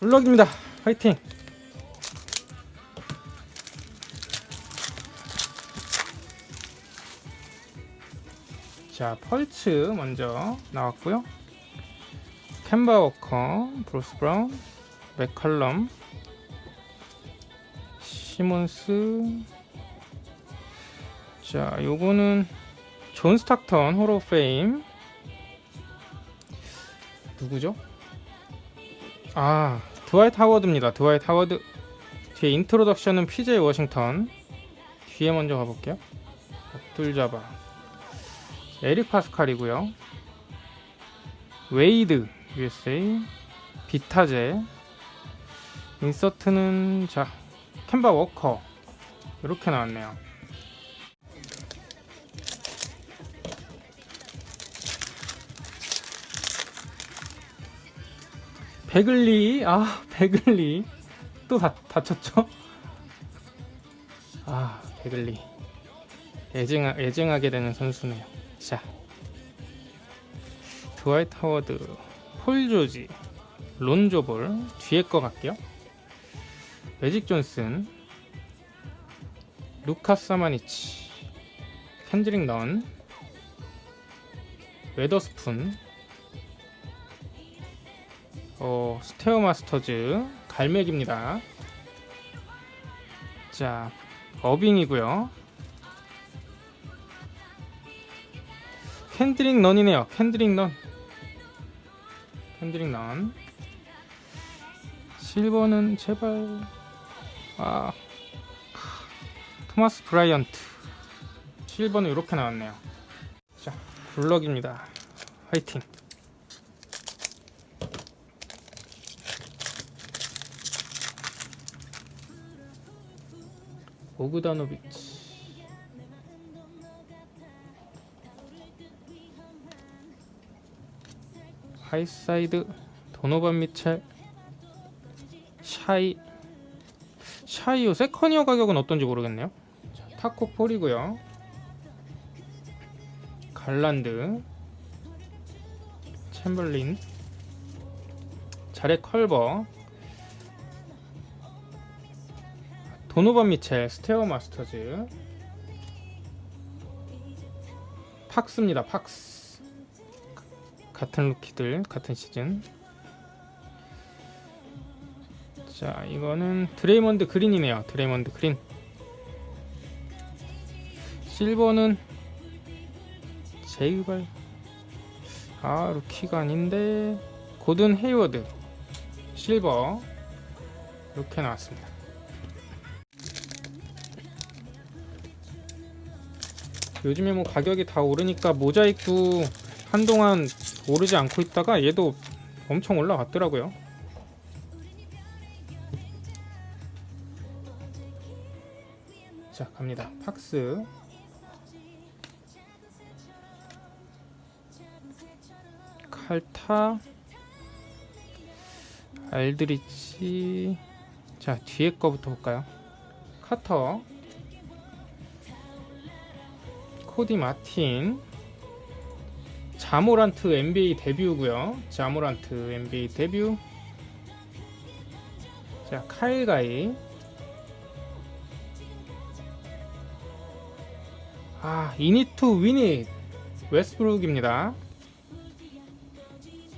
블럭입니다. 화이팅! 자, 펄츠 먼저 나왔고요. 캔바 워커, 브루스 브라운, 맥컬럼, 시몬스. 자, 요거는 존 스타턴 호로 페임. 누구죠? 아, 드와이트 하워드입니다. 드와이트 하워드. 뒤에 인트로덕션은 PJ 워싱턴. 뒤에 먼저 가볼게요. 둘 잡아. 에릭 파스칼이고요. 웨이드 USA. 비타제. 인서트는 자 캔바 워커 이렇게 나왔네요. 베글리 아 베글리. 또 다, 다쳤죠? 아 베글리. 애증하, 애증하게 되는 선수네요. 자. 드와이트 하워드 폴 조지 론조볼 뒤에 거 갈게요. 매직 존슨 루카스 사마니치 캔드릭 넌 웨더스푼 어, 스테어 마스터즈 갈맥입니다. 자, 어빙이고요. 캔드릭 넌이네요. 캔드릭 넌. 캔드릭 넌. 실버는 제발 아 토마스 브라이언트. 실버는 이렇게 나왔네요. 자, 블럭입니다. 화이팅. 오그다노비치. 하이사이드 도노반 미첼 샤이 샤이요 세컨이어 가격은 어떤지 모르겠네요. 자, 타코 폴이고요. 갈란드 챔벌린 자레 컬버 도노반 미첼 스테어 마스터즈. 팍스입니다 팍스. 같은 루키들 같은 시즌. 자 이거는 드레이먼드 그린이네요 드레이먼드 그린. 실버는 제이발. 아 루키가 아닌데. 고든 헤이워드. 실버. 이렇게 나왔습니다 요즘에 뭐 가격이 다 오르니까 모자이크 한동안 오르지 않고 있다가 얘도 엄청 올라갔더라고요. 자, 갑니다. 팍스. 칼타. 알드리치. 자, 뒤에 거부터 볼까요? 카터. 코디 마틴 자모란트 NBA 데뷔고요. 자모란트 NBA 데뷔. 자 카일 가이. 아 이니투 위닛 웨스브룩입니다.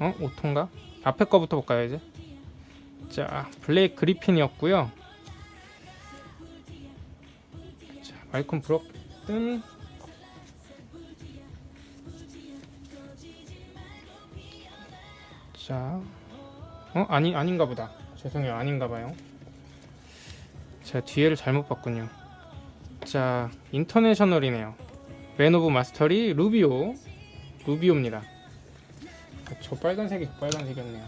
어 오토인가? 앞에 거부터 볼까요 이제? 자 블레이크 그리핀이었고요. 자 마이콘 브록든 어 아니 아닌가 보다. 죄송해요 아닌가 봐요. 제가 뒤에를 잘못 봤군요. 자, 인터내셔널이네요. 맨 오브 마스터리 루비오 루비오입니다. 아, 저 빨간색이 빨간색이었네요.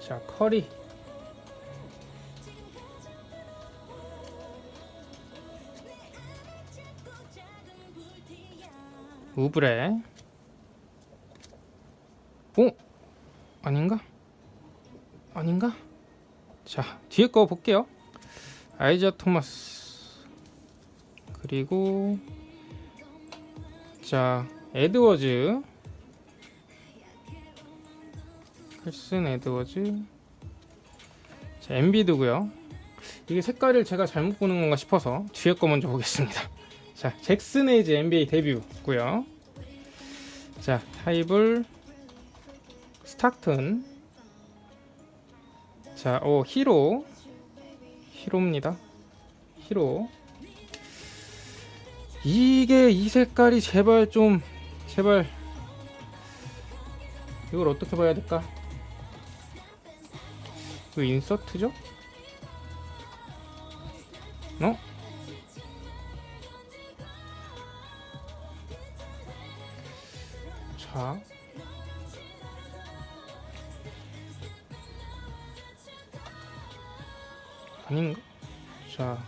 자, 커리 우브레. 오! 아닌가? 아닌가? 자 뒤에 거 볼게요. 아이자 토마스. 그리고 자 에드워즈. 헬슨 에드워즈. 자 엔비드고요. 이게 색깔을 제가 잘못 보는 건가 싶어서 뒤에 거 먼저 보겠습니다 자 잭슨 에이즈 NBA 데뷔고요 자 타입을 스타튼 자, 오 히로 히로입니다. 히로 이게 이 색깔이 제발 좀 제발 이걸 어떻게 봐야 될까? 이거 인서트죠? 어? 자. 아닌가? 자.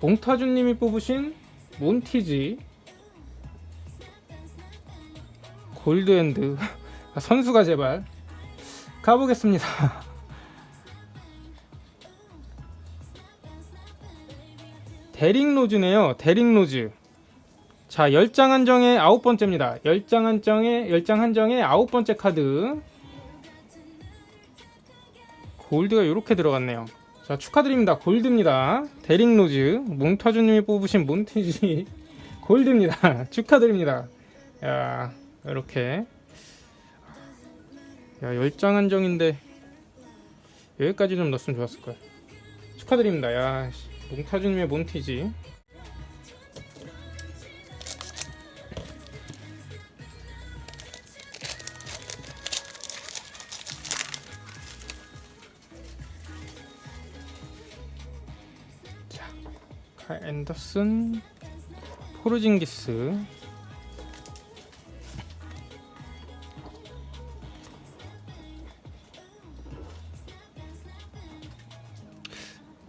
몽타주님이 뽑으신 몬티지. 골드핸드. 아, 선수가 제발. 가보겠습니다. 데릭 로즈네요. 데릭 로즈 자 10장 한정에 아홉 번째입니다 10장 한정에 10장 한정에 아홉 번째 카드 골드가 이렇게 들어갔네요. 자 축하드립니다. 골드입니다. 데릭 로즈 몽타주님이 뽑으신 몬티지 골드입니다. 축하드립니다. 야 이렇게 야 열장 한정인데 여기까지 좀 넣었으면 좋았을 거야. 축하드립니다. 야 씨, 몽타주님의 몬티지 칼 앤더슨 포르징기스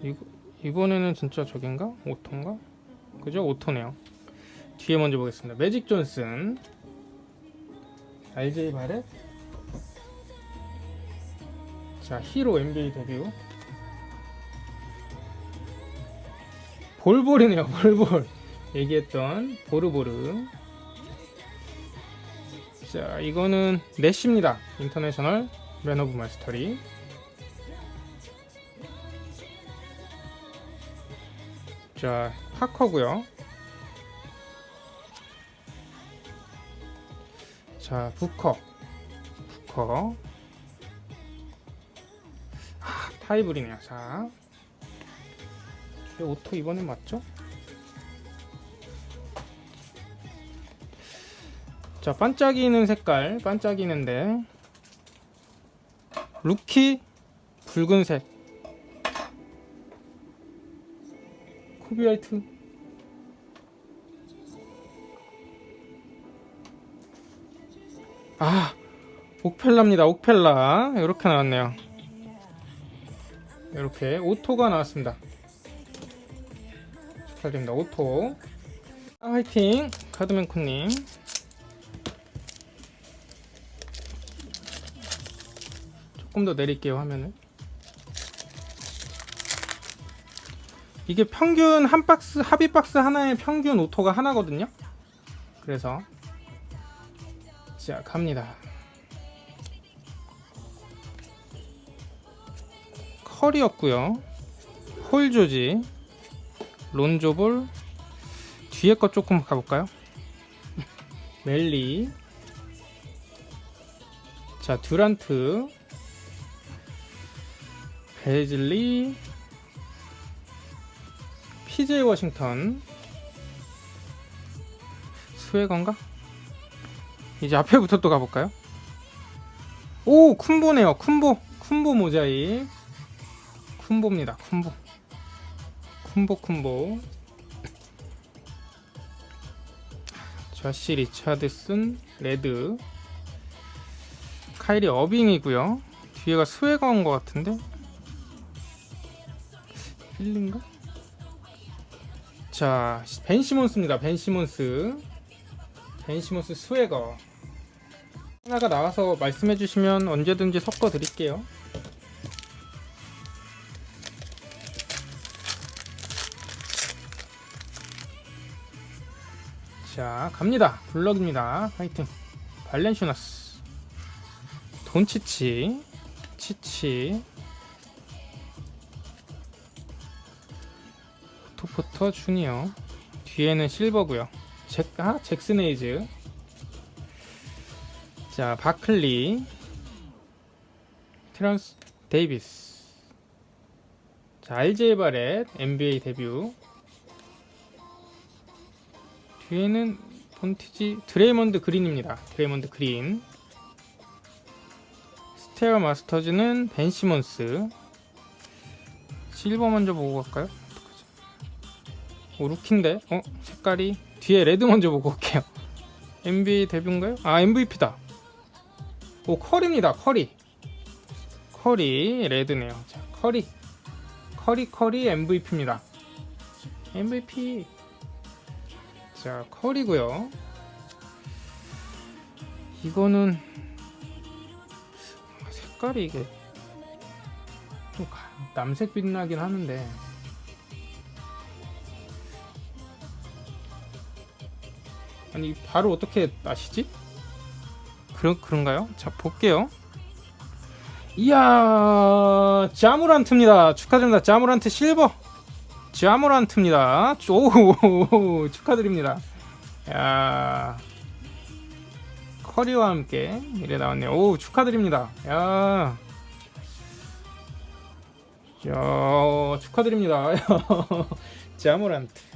이거, 이번에는 진짜 저긴가? 오토인가? 그죠? 오토네요 뒤에 먼저 보겠습니다 매직 존슨 RJ 바렛 자 히로 NBA 데뷔 볼볼이네요 볼볼. 얘기했던 보르보르. 자 이거는 넷입니다. 인터내셔널 맨 오브 마스터리. 자 파커고요. 자 부커. 부커. 아 타이블이네요 자. 이 오토 이번엔 맞죠? 자 반짝이는 색깔 반짝이는데. 루키 붉은색. 코비화이트. 아 옥펠라입니다 옥펠라. 이렇게 나왔네요. 이렇게 오토가 나왔습니다 축하드립니다 오토 아, 화이팅. 카드맨코님. 조금 더 내릴게요 화면을. 이게 평균 한 박스 합의 박스 하나에 평균 오토가 하나거든요? 그래서. 자 갑니다. 컬이었고요. 홀 조지 론조볼. 뒤에 거 조금 가볼까요? 멜리. 자 듀란트. 베즐리. PJ 워싱턴. 스웨건가? 이제 앞에부터 또 가볼까요? 오 쿤보네요. 쿤보. 쿤보 모자이. 쿤보입니다. 쿤보 쿤보 저시 리차드슨 레드 카이리 어빙이고요 뒤에가 스웨가 온 것 같은데 필린가? 자, 벤 시몬스입니다. 벤 시몬스. 벤 시몬스 스웨거. 하나가 나와서 말씀해 주시면 언제든지 섞어 드릴게요. 자 갑니다. 블럭입니다. 파이팅. 발렌슈나스. 돈치치. 치치. 포토포터 주니어 뒤에는 실버고요. 잭, 아, 잭스네이즈. 자 바클리. 트란스 데이비스. 자 RJ 바렛 NBA 데뷔 뒤에는 폰티지 드레이먼드 그린입니다. 드레이먼드 그린. 스테어 마스터즈는 벤 시몬스. 실버 먼저 보고 갈까요? 오 루키인데? 어? 색깔이 뒤에 레드 먼저 보고 올게요. NBA 데뷔인가요? 아 MVP다. 오 커리입니다. 커리. 커리 레드네요. 자 커리. 커리 커리 MVP입니다. MVP. 자 컬이고요 이거는 색깔이 이게 좀 가- 남색 빛나긴 하는데 아니 바로 어떻게 아시지? 그런 그런가요? 자 볼게요. 이야 자무란트입니다. 축하드립니다. 자무란트 실버. 자모란트입니다. 오 축하드립니다. 야 커리와 함께 이래 나왔네요. 오 축하드립니다. 야, 야 축하드립니다. 자모란트.